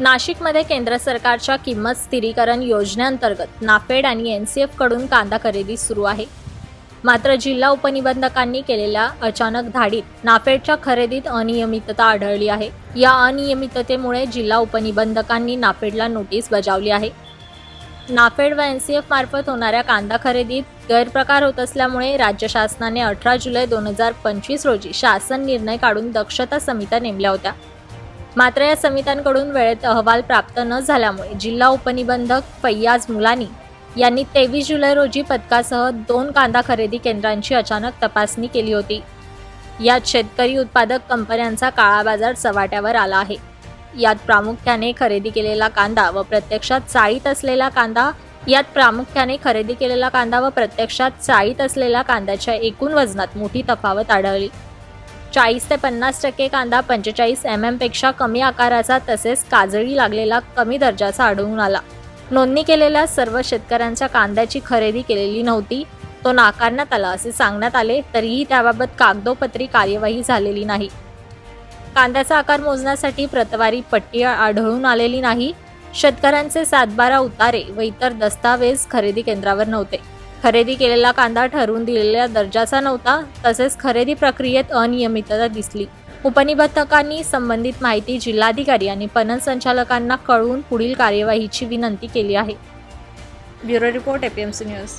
नाशिकमध्ये केंद्र सरकारच्या किंमत स्थिरीकरण योजनेअंतर्गत नाफेड आणि एन सी एफकडून कांदा खरेदी सुरू आहे. मात्र जिल्हा उपनिबंधकांनी केलेल्या अचानक धाडीत नाफेडच्या खरेदीत अनियमितता आढळली आहे. या अनियमिततेमुळे जिल्हा उपनिबंधकांनी नाफेडला नोटीस बजावली आहे. नाफेड व एन सी एफ मार्फत होणाऱ्या कांदा खरेदीत गैरप्रकार होत असल्यामुळे राज्य शासनाने अठरा जुलै दोन हजार पंचवीस रोजी शासन निर्णय काढून दक्षता समित्या नेमल्या होत्या. मात्र या समित्यांकडून वेळेत अहवाल प्राप्त न झाल्यामुळे जिल्हा उपनिबंधक फैयाज मुलानी यांनी तेवीस जुलै रोजी पथकासह दोन कांदा खरेदी केंद्रांची अचानक तपासणी केली होती. यात शेतकरी उत्पादक कंपन्यांचा काळा बाजार चव्हाट्यावर आला आहे. यात प्रामुख्याने खरेदी केलेला कांदा व प्रत्यक्षात चाळीत असलेला कांदा यात प्रामुख्याने खरेदी केलेला कांदा व प्रत्यक्षात चाळीत असलेल्या कांद्याच्या एकूण वजनात मोठी तफावत आढळली. चाळीस ते पन्नास टक्के कांदा पंचेचाळीस एम एमपेक्षा कमी आकाराचा तसेच काजळी लागलेला कमी दर्जाचा आढळून आला. नोंदणी केलेल्या सर्व शेतकऱ्यांच्या कांद्याची खरेदी केलेली नव्हती. तो नाकारण्यात आला असे सांगण्यात आले तरीही त्याबाबत कागदोपत्री कार्यवाही झालेली नाही. कांद्याचा आकार मोजण्यासाठी प्रतवारी पट्टी आढळून आलेली नाही. शेतकऱ्यांचे सातबारा उतारे व इतर दस्तावेज खरेदी केंद्रावर नव्हते. खरेदी केलेला कांदा ठरवून दिलेल्या दर्जाचा नव्हता तसेच खरेदी प्रक्रियेत अनियमितता दिसली. उपनिबंधकांनी संबंधित माहिती जिल्हाधिकारी आणि पणन संचालकांना कळवून पुढील कार्यवाहीची विनंती केली आहे. Bureau report APMC news.